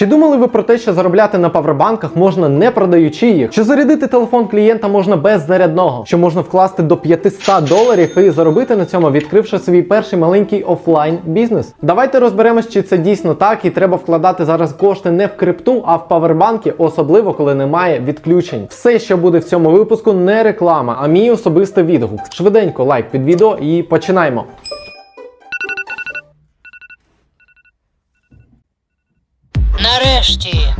Чи думали ви про те, що заробляти на павербанках можна не продаючи їх? Що зарядити телефон клієнта можна без зарядного? Що можна вкласти до 500 доларів і заробити на цьому, відкривши свій перший маленький офлайн бізнес? Давайте розберемось, чи це дійсно так, і треба вкладати зараз кошти не в крипту, а в павербанки, особливо коли немає відключень. Все, що буде в цьому випуску, не реклама, а мій особистий відгук. Швиденько лайк під відео і починаємо. Нарешті.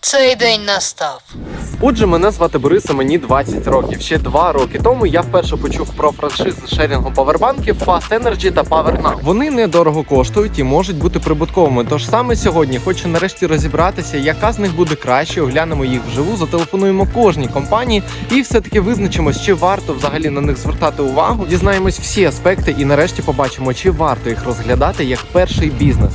Цей день настав. Отже, мене звати Борис, а мені 20 років. Ще два роки тому я вперше почув про франшизи шерінгу павербанків Fast Energy та PowerNow. Вони недорого коштують і можуть бути прибутковими. Тож саме сьогодні хочу нарешті розібратися, яка з них буде краще. Оглянемо їх вживу, зателефонуємо кожній компанії і все-таки визначимось, чи варто взагалі на них звертати увагу. Дізнаємось всі аспекти і нарешті побачимо, чи варто їх розглядати як перший бізнес.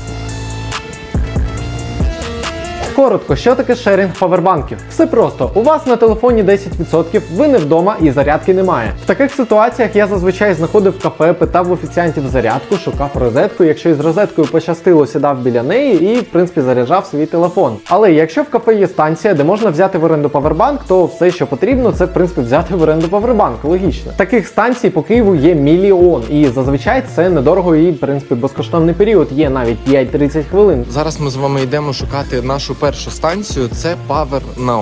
Коротко, що таке шерінг павербанків? Все просто. У вас на телефоні 10%, ви не вдома і зарядки немає. В таких ситуаціях я зазвичай знаходив кафе, питав в офіціантів зарядку, шукав розетку. Якщо із розеткою пощастило, сідав біля неї і, в принципі, заряджав свій телефон. Але якщо в кафе є станція, де можна взяти в оренду павербанк, то все, що потрібно, це в принципі взяти в оренду павербанк. Логічно. Таких станцій по Києву є мільйон, і зазвичай це недорого і в принципі безкоштовний період. Є навіть 5-30 хвилин. Зараз ми з вами йдемо шукати нашу першу станцію. Це Power.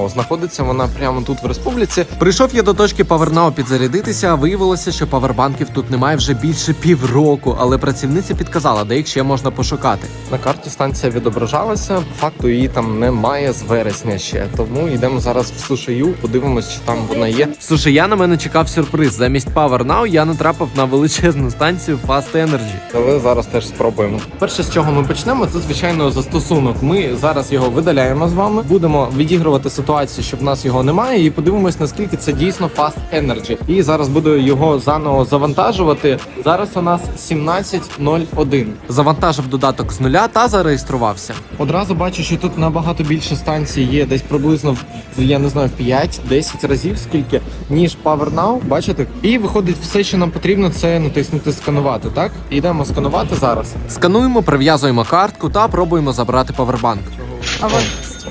Знаходиться вона прямо тут в республіці. Прийшов я до точки Now підзарядитися. а Виявилося, що павербанків тут немає вже більше півроку, але працівниця підказала, де їх ще можна пошукати. На карті станція відображалася. Факту її там немає з вересня ще. Тому йдемо зараз в сушию, подивимось, чи там вона є. Сушия на мене чекав сюрприз. Замість Now я натрапив на величезну станцію Fast Energy. Але зараз теж спробуємо. Перше, з чого ми почнемо, це звичайно застосунок. Ми зараз його видаляємо з вами. Будемо відігрувати ситуацію, що в нас його немає, і подивимось, наскільки це дійсно Fast Energy. І зараз буду його заново завантажувати. Зараз у нас 17.01. Завантажив додаток з нуля та зареєструвався. Одразу бачу, що тут набагато більше станцій є, десь приблизно я не знаю 5-10 разів скільки, ніж PowerNow. Бачите? І виходить, все, що нам потрібно, це натиснути сканувати. Так, йдемо сканувати зараз. Скануємо, прив'язуємо картку та пробуємо забрати павербанк. 아버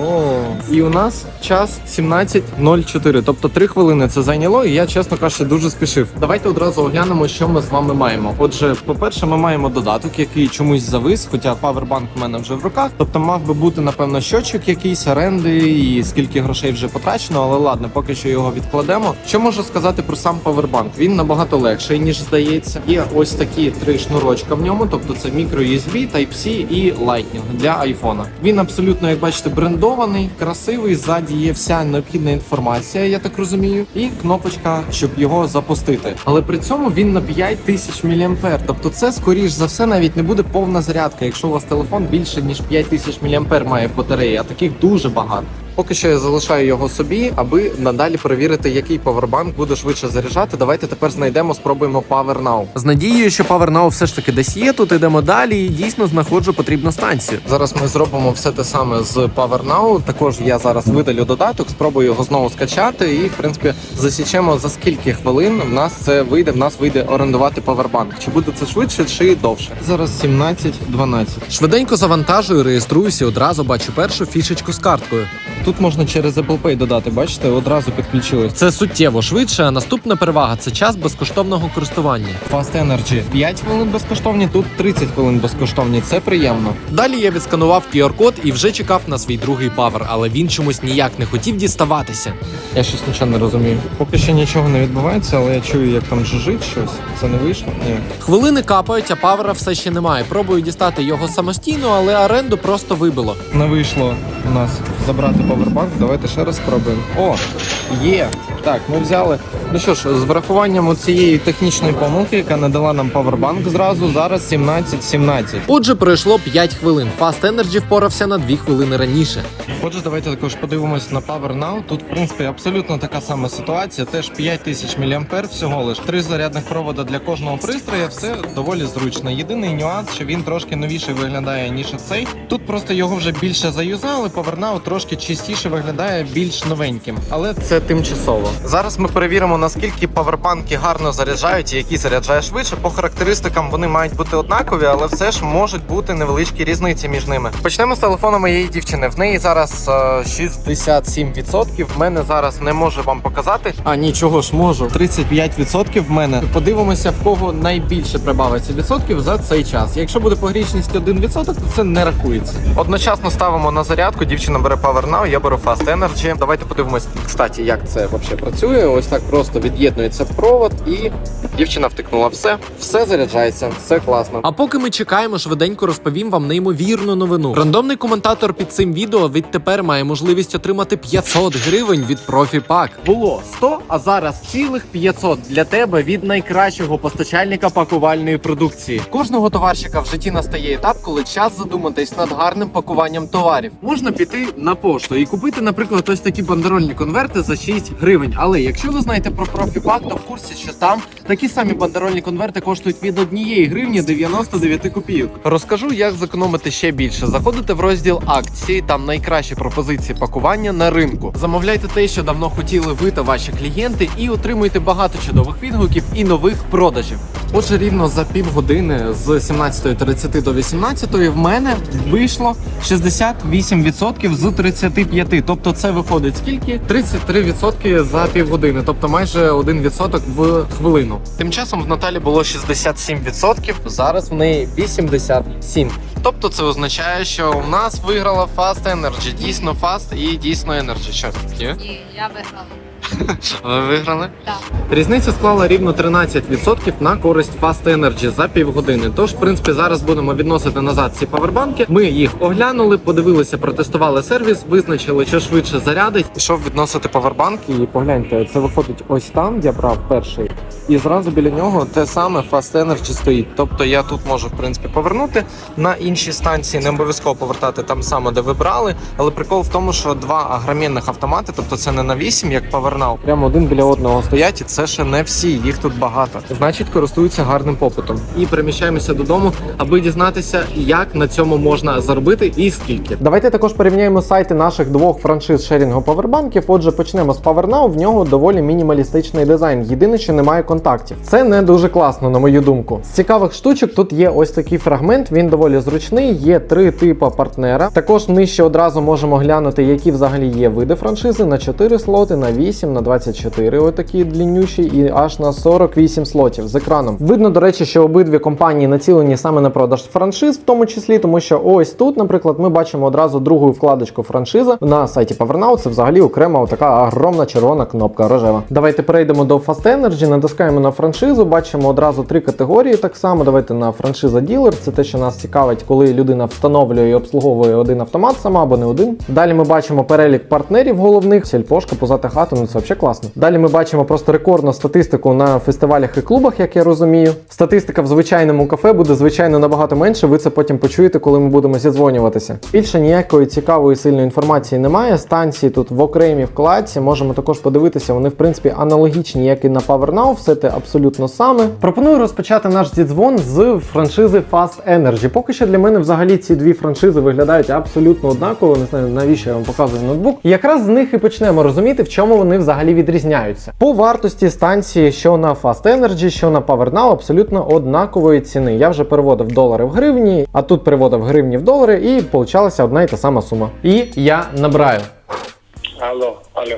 О, і у нас час 17.04, тобто 3 хвилини це зайняло, і я, чесно кажучи, дуже спішив. Давайте одразу оглянемо, що ми з вами маємо. Отже, по-перше, ми маємо додаток, який чомусь завис, хоча павербанк у мене вже в руках. Тобто мав би бути, напевно, щочок якийсь, оренди і скільки грошей вже потрачено, але ладно, поки що його відкладемо. Що можу сказати про сам павербанк? Він набагато легший, ніж здається. Є ось такі три шнурочка в ньому, тобто це мікро USB, Type-C і Lightning для айфона. Він абсолютно, як бачите, брендований, красивий. Ззаді є вся необхідна інформація, я так розумію, і кнопочка, щоб його запустити. Але при цьому він на 5000 мА. Тобто, це скоріш за все навіть не буде повна зарядка, якщо у вас телефон більше ніж 5000 мА має в батареї, а таких дуже багато. Поки що я залишаю його собі, аби надалі перевірити, який павербанк буде швидше заряджати. Давайте тепер знайдемо, спробуємо PowerNow. З надією, що PowerNow все ж таки десь є. Тут ідемо далі і дійсно знаходжу потрібну станцію. Зараз ми зробимо все те саме з PowerNow. Також я зараз видалю додаток, спробую його знову скачати, і в принципі засічемо за скільки хвилин в нас це вийде. В нас вийде орендувати павербанк. Чи буде це швидше, чи довше? Зараз 17.12. Швиденько завантажую, реєструюся. Одразу бачу першу фішечку з карткою. Тут можна через Apple Pay додати, бачите, одразу підключились. Це суттєво швидше. А наступна перевага це час безкоштовного користування. Fast Energy 5 хвилин безкоштовні, тут 30 хвилин безкоштовні. Це приємно. Далі я відсканував QR-код і вже чекав на свій другий павер, але він чомусь ніяк не хотів діставатися. Я щось нічого не розумію. Поки що нічого не відбувається, але я чую, як там жужить щось. Це не вийшло? Ні. Хвилини капають, а павера все ще немає. Пробую дістати його самостійно, але оренду просто вибило. Не вийшло у нас забрати павербанк. Давайте ще раз спробуємо. О, є. Так, ми взяли. Ну що ж, з врахуванням цієї технічної помилки, яка не дала нам павербанк зразу, зараз 17.17. Отже, пройшло 5 хвилин. Fast Energy впорався на 2 хвилини раніше. Отже, давайте також подивимось на PowerNow. Тут, в принципі, абсолютно така сама ситуація. Теж 5000 мА всього лиш. Три зарядних провода для кожного пристрою. Все доволі зручно. Єдиний нюанс, що він трошки новіший виглядає ніж цей. Тут просто його вже більше заюзали. PowerNow трошки чистіше виглядає більш новеньким, але це тимчасово. Зараз ми перевіримо наскільки павербанки гарно заряджають і які заряджає швидше. По характеристикам вони мають бути однакові, але все ж можуть бути невеличкі різниці між ними. Почнемо з телефону моєї дівчини. В неї зараз е, 67%. В мене зараз не можу вам показати. А нічого ж можу. 35% в мене. Подивимося, в кого найбільше прибавиться відсотків за цей час. Якщо буде погрішність 1%, то це не рахується. Одночасно ставимо на зарядку. Дівчина бере Power Now, я беру Fast Energy. Давайте подивимось, кстати, як це взагалі працює. Ось так просто від'єднується провод і дівчина втикнула все, все заряджається, все класно. А поки ми чекаємо, швиденько розповім вам неймовірну новину. Рандомний коментатор під цим відео відтепер має можливість отримати 500 гривень від ProfiPack. Було 100, а зараз цілих 500 для тебе від найкращого постачальника пакувальної продукції. Кожного товарщика в житті настає етап, коли час задуматись над гарним пакуванням товарів. Можна піти на пошту і купити, наприклад, ось такі бандерольні конверти за 6 гривень. Але якщо ви знаєте про профіпак, то в курсі, що там такі самі бандерольні конверти коштують від 1 гривні 99 копійок. Розкажу, як зекономити ще більше. Заходите в розділ акції, там найкращі пропозиції пакування на ринку. Замовляйте те, що давно хотіли ви та ваші клієнти, і отримуйте багато чудових відгуків і нових продажів. Отже, рівно за півгодини з 17.30 до 18 в мене вийшло 68% з 35. Тобто це виходить скільки? 33% за півгодини, тобто майже 1% в хвилину. Тим часом в Наталі було 67%, зараз в неї 87%. Тобто це означає, що у нас виграла Fast Energy. Дійсно Fast і дійсно Energy. Що? Ні, я виграла. Ви виграли? Так. Різниця склала рівно 13% на користь Fast Energy за півгодини. Тож, в принципі, зараз будемо відносити назад ці павербанки. Ми їх оглянули, подивилися, протестували сервіс, визначили, що швидше зарядить. Пішов відносити павербанки і погляньте, це виходить ось там, я брав перший, і зразу біля нього те саме Fast Energy стоїть. Тобто я тут можу в принципі повернути на інші станції, не обов'язково повертати там саме, де ви брали. Але прикол в тому, що два агромінних автомати, тобто це не на 8, як PowerNow, прямо один біля одного стоять, і це ще не всі, їх тут багато. Значить, користуються гарним попитом. І переміщаємося додому, аби дізнатися, як на цьому можна заробити і скільки. Давайте також порівняємо сайти наших двох франшиз шерінгу павербанків. Отже, почнемо з PowerNow. В нього доволі мінімалістичний дизайн. Єдине, що немає контактів. Це не дуже класно, на мою думку. З цікавих штучок тут є ось такий фрагмент. Він доволі зручний. Є три типи партнера. Також нижче одразу можемо глянути, які взагалі є види франшизи на 4 слоти, на 8, на 24, отакі дліннющі, і аж на 48 слотів з екраном. Видно, до речі, що обидві компанії націлені саме на продаж франшиз, в тому числі, тому що ось тут, наприклад, ми бачимо одразу другу вкладочку франшиза на сайті PowerNow. Це взагалі окрема така огромна червона кнопка рожева. Давайте перейдемо до Fast Energy, натискаємо на франшизу, бачимо одразу три категорії. Так само давайте на франшиза ділер. Це те, що нас цікавить, коли людина встановлює і обслуговує один автомат сама або не один. Далі ми бачимо перелік партнерів головних, сільпошка, позати хату. Взагалі класно. Далі ми бачимо просто рекордну статистику на фестивалях і клубах, як я розумію. Статистика в звичайному кафе буде звичайно набагато менше. Ви це потім почуєте, коли ми будемо зідзвонюватися. Більше ніякої цікавої сильної інформації немає. Станції тут в окремій вкладці. Можемо також подивитися. Вони в принципі аналогічні, як і на PowerNow. Все те абсолютно саме. Пропоную розпочати наш зідзвон з франшизи Fast Energy. Поки що для мене взагалі ці дві франшизи виглядають абсолютно однаково. Не знаю навіщо я вам показую ноутбук. Якраз з них і почнемо розуміти, в чому вони взагалі відрізняються. По вартості станції, що на Fast Energy, що на PowerNow, абсолютно однакової ціни. Я вже переводив долари в гривні, а тут переводив гривні в долари, і получалася одна і та сама сума. І я набираю. Алло, алло.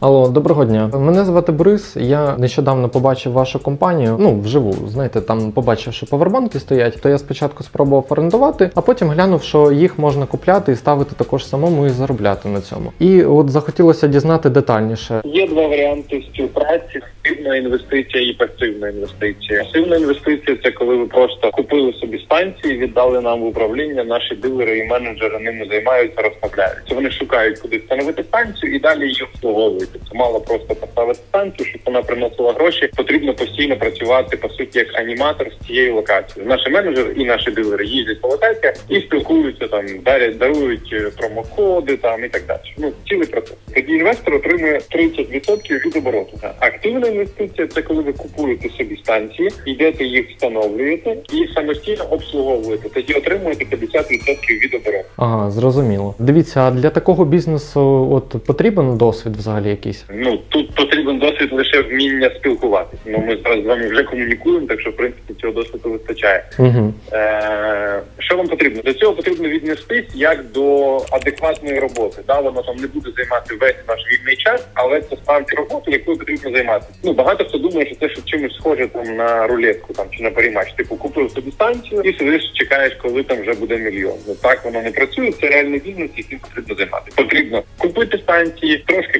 Алло, доброго дня. Мене звати Брис. Я нещодавно побачив вашу компанію. Ну, вживу, знаєте, там побачив, що павербанки стоять. То я спочатку спробував орендувати, а потім глянув, що їх можна купляти і ставити також самому і заробляти на цьому. І от захотілося дізнати детальніше. Є два варіанти співпраці: активна інвестиція і пасивна інвестиція. Пасивна інвестиція це коли ви просто купили собі станції, віддали нам в управління. Наші дилери і менеджери ними займаються, розставляються. Вони шукають куди встановити станцію і далі її обслуговують. Це мало просто поставити станцію, щоб вона приносила гроші. Потрібно постійно працювати по суті як аніматор з цієї локації. Наші менеджери і наші дилери їздять по локаціях і спілкуються там, дарять, дарують е, промокоди там і так далі. Ну цілий процес. Тоді інвестор отримує 30% від обороту. Активна інвестиція це коли ви купуєте собі станції, йдете їх встановлюєте і самостійно обслуговуєте. Тоді отримуєте 50% від обороту. Ага, зрозуміло. Дивіться, а для такого бізнесу от потрібен досвід взагалі якийсь? Ну тут потрібен досвід лише вміння спілкуватися. Ну ми зараз з вами вже комунікуємо, так що в принципі цього досвіду вистачає. Угу. Е, що вам потрібно? До цього потрібно віднестись як до адекватної роботи. Да, воно там не буде займати весь наш вільний час, але це справді робота, якою потрібно займатися. Ну багато хто думає, що це що чимось схоже там на рулетку там чи на парімач. Типу купив собі станцію і сидиш, чекаєш, коли там вже буде мільйон. Ну так воно не працює. Це реальний бізнес, яким потрібно займатися. Потрібно купити станції, трошки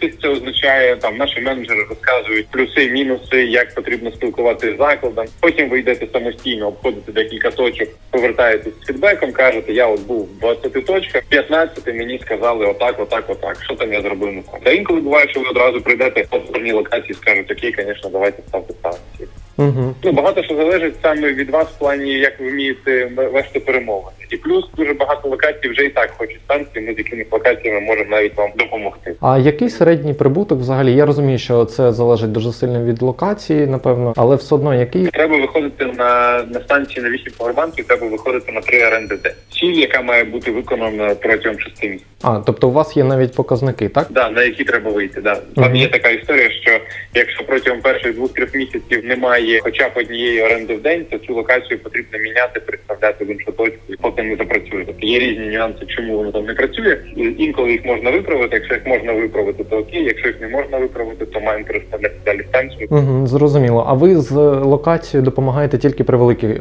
провчитись. Це означає там наші менеджери розказують плюси, мінуси, як потрібно спілкуватися з закладом. Потім ви йдете самостійно, обходите декілька точок, повертаєтесь з фідбеком, кажете, я от був в 20 точках, 15 мені сказали отак, отак, отак. Що там я зробив. Та інколи буває, що ви одразу прийдете по одній локації, і скажете, окей, звісно, давайте ставте станції. Угу. Ну багато що залежить саме від вас в плані, як ви вмієте вести перемовини. І плюс дуже багато локацій вже і так хочуть станції. Ми з якими локаціями можемо навіть вам допомогти. А який середній прибуток взагалі? Я розумію, що це залежить дуже сильно від локації, напевно, але все одно який Треба виходити на, на станції на 8 повербанків, треба виходити на 3 оренди день. Ціль, яка має бути виконана протягом 6 місяців. а, тобто у вас є навіть показники, так? Да, на які треба вийти. Да. Там Мгм. є така історія, що якщо протягом перших двох-трьох місяців немає хоча б однієї оренди в день, то цю локацію потрібно міняти, представляти в іншу точку, і поки не запрацює. Тобто є різні нюанси, чому воно там не працює. І Інколи їх можна виправити. Якщо їх можна виправити, то окей. Якщо їх не можна виправити, то маємо переставляти далі станцію. Угу, зрозуміло. А ви з локацією допомагаєте тільки при великих е,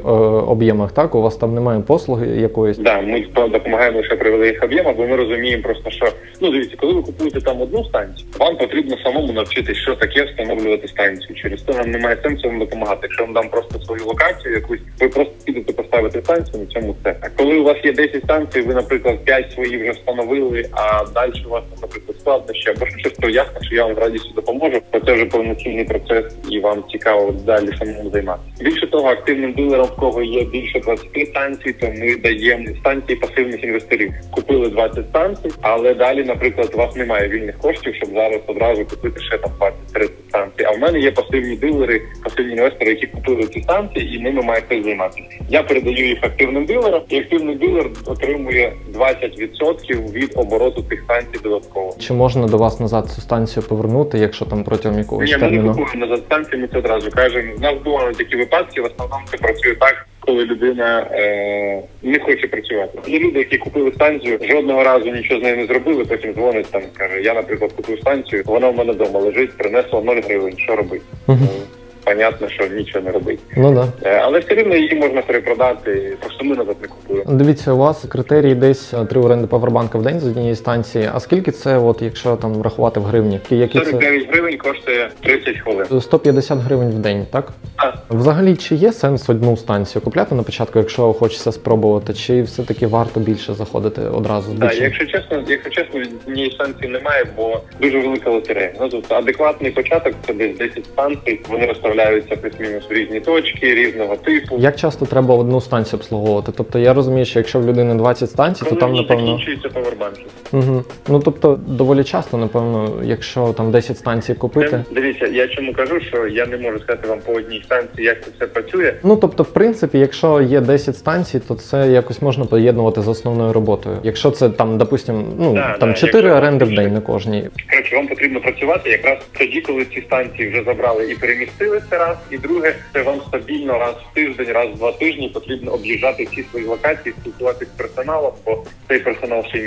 об'ємах, так? У вас там немає послуги якоїсь? Да, ми сп- допомагаємо лише при великих об'ємах, бо ми розуміємо просто, що ну дивіться, коли ви купуєте там одну станцію, вам потрібно самому навчитись, що таке встановлювати станцію. Через це нам немає сенсу вам допомагати. Якщо вам дам просто свою локацію, якусь ви просто підете поставити станцію, на цьому все. А коли у вас є 10 станцій, ви, наприклад, 5 свої вже встановили, а далі у вас наприклад складнощі або щось, то ясно, що я вам радістю допоможу. Бо це вже повноцінний процес, і вам цікаво далі самому займатися. Більше того, активним дилером, в кого є більше 20 станцій, то ми даємо станції пасивних інвесторів. Купили 20 станцій, але далі, наприклад, у вас немає вільних коштів, щоб зараз одразу купити ще там 20-30 станцій. А в мене є пасивні дилери, пасивні інвестори, які купили ці станції, і ними має хтось займатися. Я передаю їх активним дилерам, і активний дилер отримує 20% від обороту цих станцій додатково. Чи можна до вас назад цю станцію повернути, якщо там протягом якогось Ні, ми не купуємо назад станції, ми це одразу кажемо. У нас бувають такі випадки, в основному це працює так. Коли людина е, не хоче працювати, є люди, які купили станцію, жодного разу нічого з нею не зробили. Потім дзвонить там, каже: я, наприклад, купив станцію, вона в мене вдома лежить, принесла 0 гривень. Що робити? Мгм. Ну, Понятно, що нічого не робить. Ну да. Е, але все рівно її можна перепродати. Просто ми назад не купуємо. Дивіться, у вас критерій десь е, три оренди павербанка в день з однієї станції. А скільки це, от якщо там рахувати в гривні? Які це гривень коштує 30 хвилин. 150 гривень в день, так? А, Взагалі, чи є сенс одну станцію купляти на початку, якщо хочеться спробувати, чи все-таки варто більше заходити одразу? Так, якщо чесно, якщо чесно, однієї станції немає, бо дуже велика лотерея. Ну тобто адекватний початок це десь 10 станцій. Вони розставляються плюс-мінус в різні точки, різного типу. Як часто треба одну станцію обслуговувати? Тобто я розумію, що якщо в людини 20 станцій, то Коли там напевно. закінчуються повербанки. Угу. Ну тобто доволі часто, напевно, якщо там 10 станцій купити. Дивіться, я чому кажу, що я не можу сказати вам по одній станції, як це все працює. Ну тобто, в принципі, якщо є 10 станцій, то це якось можна поєднувати з основною роботою. Якщо це там, допустим, ну Да, там да, 4 оренди в день на кожній. Коротше, вам потрібно працювати якраз тоді, коли ці станції вже забрали і перемістили це раз. І друге, це вам стабільно раз в тиждень, раз в два тижні потрібно об'їжджати всі свої локації, спілкуватися з персоналом, бо цей персонал ще й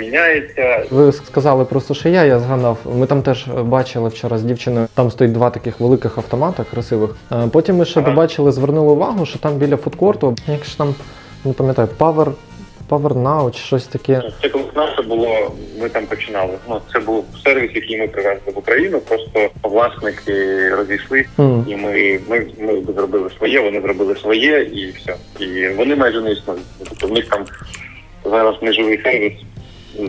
Ви сказали про сушия, я згадав. Ми там теж бачили вчора з дівчиною. Там стоїть два таких великих автомата красивих. Е, Потім ми ще Ага. побачили, звернули увагу, що там біля фудкорту, як ж там не пам'ятаю, Power, Power Now чи щось таке. Це коли наше було, ми там починали. Ну це був сервіс, який ми привезли в Україну. Просто власники розійшли, М. і ми, ми, ми зробили своє, вони зробили своє, і все. І вони майже не існують. Тобто в них там зараз неживий сервіс.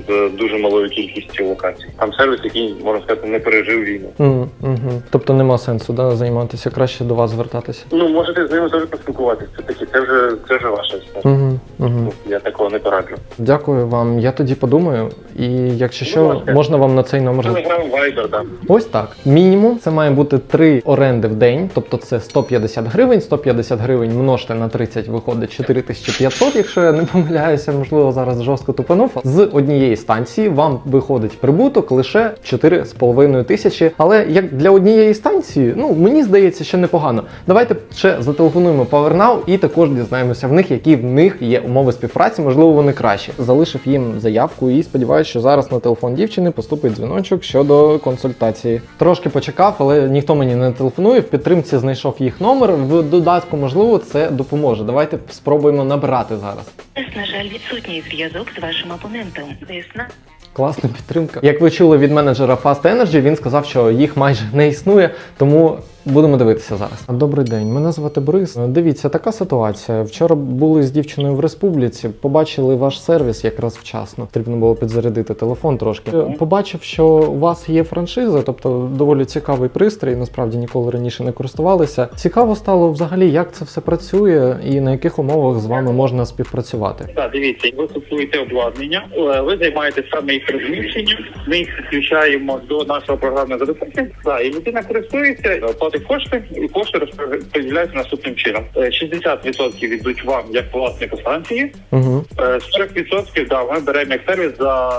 З дуже малою кількістю локацій. Там сервіс, який можна сказати, не пережив війну. Угу, угу. Тобто нема сенсу да, займатися, краще до вас звертатися. Ну можете з ними теж поспілкуватися. Це такі, це вже це вже ваша історія. Угу, угу. Ну, Я такого не пораджу. Дякую вам. Я тоді подумаю. І якщо що, ласка. можна вам на цей номер. Телеграм, вайбер, да. Ось так. Мінімум це має бути 3 оренди в день, тобто це 150 гривень. 150 гривень множте на 30 виходить 4500, якщо я не помиляюся, можливо, зараз жорстко тупанув. З однієї станції вам виходить прибуток лише 4,5 тисячі. Але як для однієї станції, ну мені здається, що непогано. Давайте ще зателефонуємо PowerNow і також дізнаємося в них, які в них є умови співпраці. Можливо, вони кращі. Залишив їм заявку і сподіваюся, що зараз на телефон дівчини поступить дзвіночок щодо консультації. Трошки почекав, але ніхто мені не телефонує. В підтримці знайшов їх номер. В додатку, можливо, це допоможе. Давайте спробуємо набирати зараз. На жаль, відсутній зв'язок з вашим опонентом. Весна. Класна підтримка. Як ви чули від менеджера Fast Energy, він сказав, що їх майже не існує, тому будемо дивитися зараз. Добрий день, мене звати Борис. Дивіться, така ситуація. Вчора були з дівчиною в республіці, побачили ваш сервіс якраз вчасно. Потрібно було підзарядити телефон трошки. Побачив, що у вас є франшиза, тобто доволі цікавий пристрій. Насправді ніколи раніше не користувалися. Цікаво стало взагалі, як це все працює і на яких умовах з вами можна співпрацювати. Так, дивіться, ви купуєте обладнання, е, ви займаєтесь саме їх розміщенням, ми їх підключаємо до нашого програмного забезпечення. Так, і людина користується, е, платить кошти, і кошти розподіляються наступним чином. Е, 60% йдуть вам як власнику станції, Угу. е, 40% да, ми беремо як сервіс за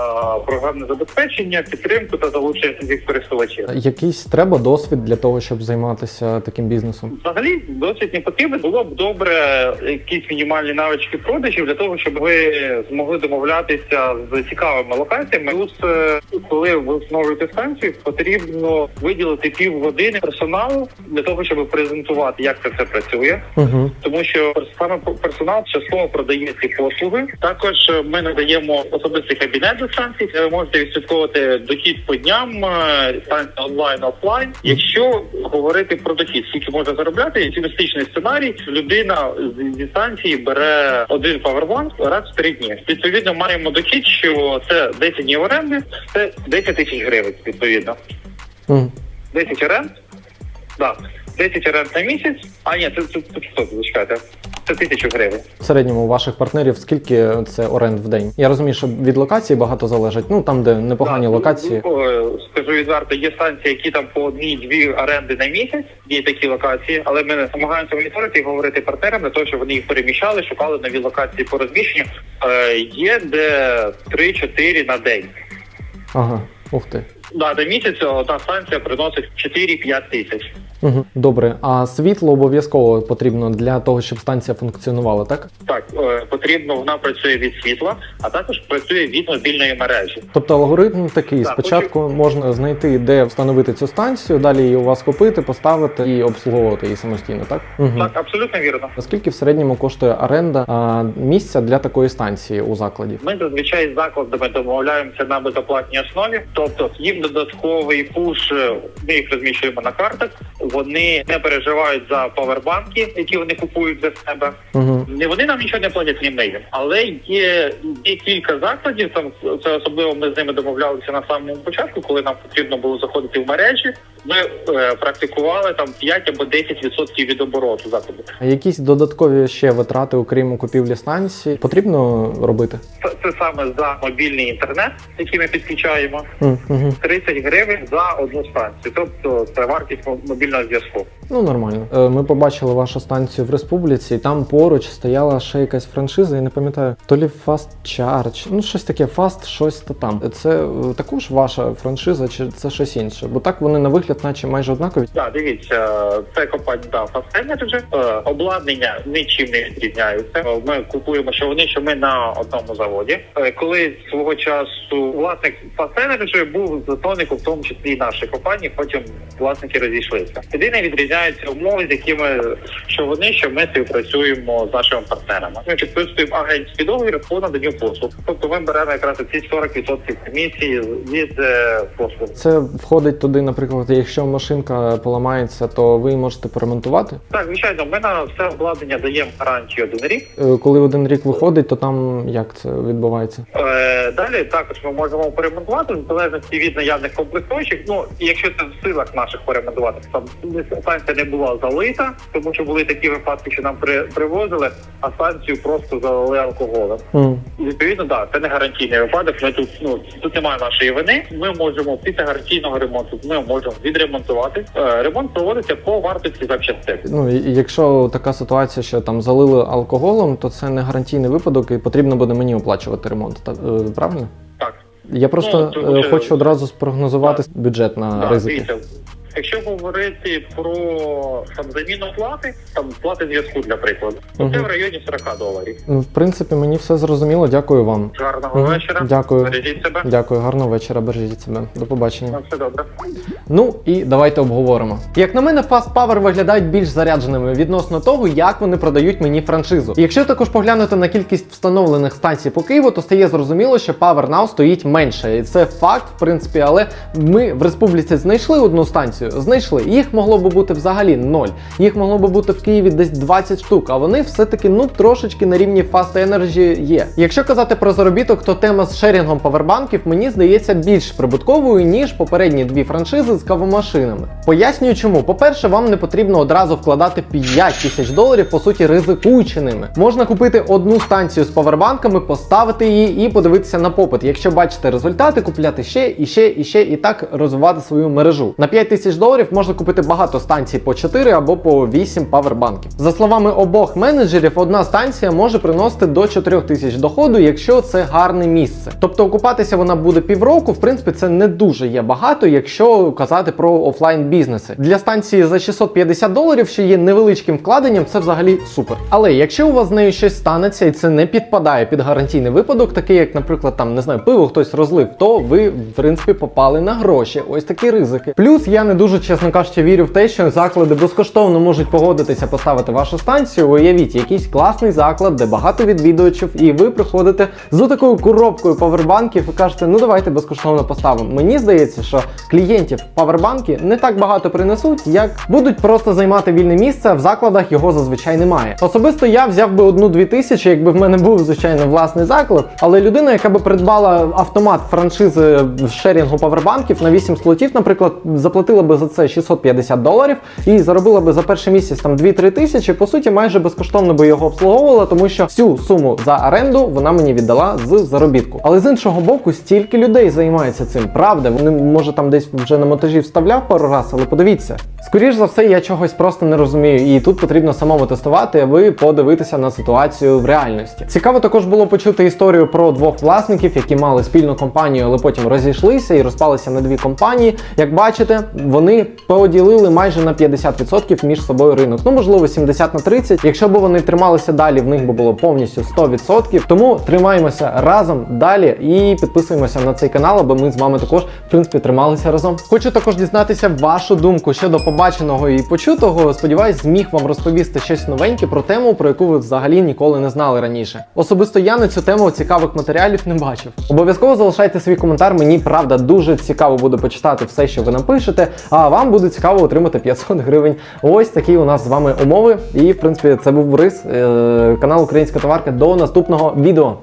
програмне забезпечення, підтримку та залучення цих користувачів. Якийсь треба досвід для того, щоб займатися таким бізнесом. Взагалі досить не потрібно. Було б добре якісь мінімальні навички продажів для того, щоб ви змогли домовлятися з цікавими локаціями. Плюс, е, коли ви встановлюєте станцію, потрібно виділити півгодини персоналу для того, щоб презентувати, як це все працює. Угу. Тому що саме персонал частково продає ці послуги. Також е, ми надаємо особистий кабінет до станції. де Ви можете відслідковувати дохід по дням, е, станція онлайн офлайн. Якщо говорити про дохід, скільки можна заробляти, оптимістичний сценарій, людина з- зі станції бере один павербанк раз в три дні. Відповідно, маємо дохід, що це 10 днів оренди, це 10 тисяч гривень. Відповідно, Угу. 10 оренд. Так, 10 оренд на місяць. А ні, це це, це, це, це тисячу гривень. В середньому у ваших партнерів скільки це оренд в день? Я розумію, що від локації багато залежить. Ну там, де непогані Так, локації. ну, е, Скажу відверто, є станції, які там по одній-дві оренди на місяць, є такі локації, але ми намагаємося моніторити і говорити партнерам для того, щоб вони їх переміщали, шукали нові локації по розміщенню. Е, Є де 3-4 на день. Ага, ух ти. Да, до місяця одна станція приносить 4-5 тисяч. Угу. Добре, а світло обов'язково потрібно для того, щоб станція функціонувала, так? Так, е, потрібно, вона працює від світла, а також працює від мобільної мережі. Тобто алгоритм такий: Так, спочатку можна знайти, де встановити цю станцію, далі її у вас купити, поставити і обслуговувати її самостійно, так? Угу. Так, абсолютно вірно. Наскільки в середньому коштує оренда а, місця для такої станції у закладі? Ми зазвичай з закладами домовляємося на безоплатній основі, тобто їм додатковий пуш, е, ми їх розміщуємо на картах. Вони не переживають за павербанки, які вони купують для себе. Не вони нам нічого не платять ні ми. Але є, є кілька закладів. Там це особливо ми з ними домовлялися на самому початку, коли нам потрібно було заходити в мережі. Ми е, практикували там 5 або 10% від обороту закладу. А якісь додаткові ще витрати, окрім купівлі станції, потрібно робити? Це, це саме за мобільний інтернет, який ми підключаємо. Угу. 30 гривень за одну станцію, тобто це вартість мо- мобільного зв'язку. Ну нормально. Е, Ми побачили вашу станцію в республіці, і там поруч стояла ще якась франшиза, я не пам'ятаю, то лі Fast Charge, ну щось таке, Fast, щось то там. Це е, також ваша франшиза, чи це щось інше? Бо так вони на вигляд, наче майже однакові. Так, дивіться, це компанія Energy. Е, обладнання нічим не відрізняються. Ми купуємо, що вони, що ми на одному заводі. Е, коли свого часу власник Energy був засновником, в тому числі і нашої компанії, потім власники розійшлися. Єдине відрізняються умови, з якими що вони, що ми співпрацюємо з нашими партнерами. Ми підписуємо агентський договір по наданню послуг. Тобто ми беремо якраз ці 40% комісії від е, послуг. Це входить туди, наприклад, якщо машинка поламається, то ви її можете поремонтувати. Так, звичайно, ми на все обладнання даємо гарантію один рік. Е, Коли один рік виходить, то там як це відбувається? Е, Далі також ми можемо перемонтувати в залежності від наявних комплектуючих. Ну і якщо це в силах наших перемонтувати, там станція не була залита, тому що були такі випадки, що нам при, привозили, а станцію просто залили алкоголем. М. І відповідно, да, це не гарантійний випадок. Ми тут ну тут немає нашої вини. Ми можемо після гарантійного ремонту. Ми можемо відремонтувати. Е, ремонт проводиться по вартості запчастин. Ну, і- якщо така ситуація, що там залили алкоголем, то це не гарантійний випадок, і потрібно буде мені оплачувати ремонт. Так, е, правильно? Так. Я просто Ну, тому е, що- хочу одразу спрогнозувати бюджет на так, ризики. дивіться, Якщо говорити про там заміну плати, там плати зв'язку для прикладу, то це в районі 40 доларів. В принципі, мені все зрозуміло. Дякую вам. Гарного Мгм. вечора. Дякую. Бережіть себе. Дякую, гарного вечора. Бережіть себе. До побачення. На все добре. Ну і давайте обговоримо. Як на мене, Fast Power виглядають більш зарядженими відносно того, як вони продають мені франшизу. Якщо також поглянути на кількість встановлених станцій по Києву, то стає зрозуміло, що Power Now стоїть менше. І це факт, в принципі, але ми в республіці знайшли одну станцію, знайшли. Їх могло би бути взагалі ноль. Їх могло би бути в Києві десь 20 штук, а вони все-таки ну трошечки на рівні Fast Energy є. Якщо казати про заробіток, то тема з шерінгом павербанків мені здається більш прибутковою, ніж попередні дві франшизи з кавомашинами. Пояснюю чому. По-перше, вам не потрібно одразу вкладати 5 тисяч доларів, по суті, ризикуючи ними. Можна купити одну станцію з павербанками, поставити її і подивитися на попит. Якщо бачите результати, купляти ще і ще і ще, і так розвивати свою мережу. На 5 тисяч доларів можна купити багато станцій по 4 або по 8 павербанків. За словами обох менеджерів, одна станція може приносити до 4 тисяч доходу, якщо це гарне місце. Тобто окупатися вона буде півроку. В принципі, це не дуже є багато, якщо казати про офлайн бізнеси. Для станції за 650 доларів, що є невеличким вкладенням, це взагалі супер. Але якщо у вас з нею щось станеться і це не підпадає під гарантійний випадок, такий як, наприклад, там не знаю, пиво хтось розлив, то ви в принципі попали на гроші. Ось такі ризики. Плюс я не дуже, чесно кажучи, вірю в те, що заклади безкоштовно можуть погодитися поставити вашу станцію. Уявіть, якийсь класний заклад, де багато відвідувачів, і ви приходите з такою коробкою павербанків і кажете, ну давайте безкоштовно поставимо. Мені здається, що клієнтів павербанки не так багато принесуть, як будуть просто займати вільне місце, а в закладах його зазвичай немає. Особисто я взяв би одну-дві тисячі, якби в мене був звичайно власний заклад, але людина, яка би придбала автомат франшизи шерінгу павербанків на 8 слотів, наприклад, заплатила би за це 650 доларів і заробила би за перший місяць там 2-3 тисячі, по суті, майже безкоштовно би його обслуговувала, тому що всю суму за оренду вона мені віддала з заробітку. Але з іншого боку, стільки людей займається цим. Правда, вони може там десь вже на монтажі вставляв пару раз, але подивіться. Скоріш за все, я чогось просто не розумію, і тут потрібно самому тестувати, а ви подивитися на ситуацію в реальності. Цікаво також було почути історію про двох власників, які мали спільну компанію, але потім розійшлися і розпалися на дві компанії. Як бачите, вони поділили майже на 50% між собою ринок. Ну можливо, 70 на 30. Якщо б вони трималися далі, в них би було повністю 100%. Тому тримаємося разом далі і підписуємося на цей канал, аби ми з вами також в принципі трималися разом. Хочу також дізнатися вашу думку щодо побаченого і почутого. Сподіваюсь, зміг вам розповісти щось новеньке про тему, про яку ви взагалі ніколи не знали раніше. Особисто я на цю тему цікавих матеріалів не бачив. Обов'язково залишайте свій коментар. Мені правда дуже цікаво буде почитати все, що ви напишете. А вам буде цікаво отримати 500 гривень. Ось такі у нас з вами умови. І в принципі це був Борис, е- канал Українська товарка. До наступного відео.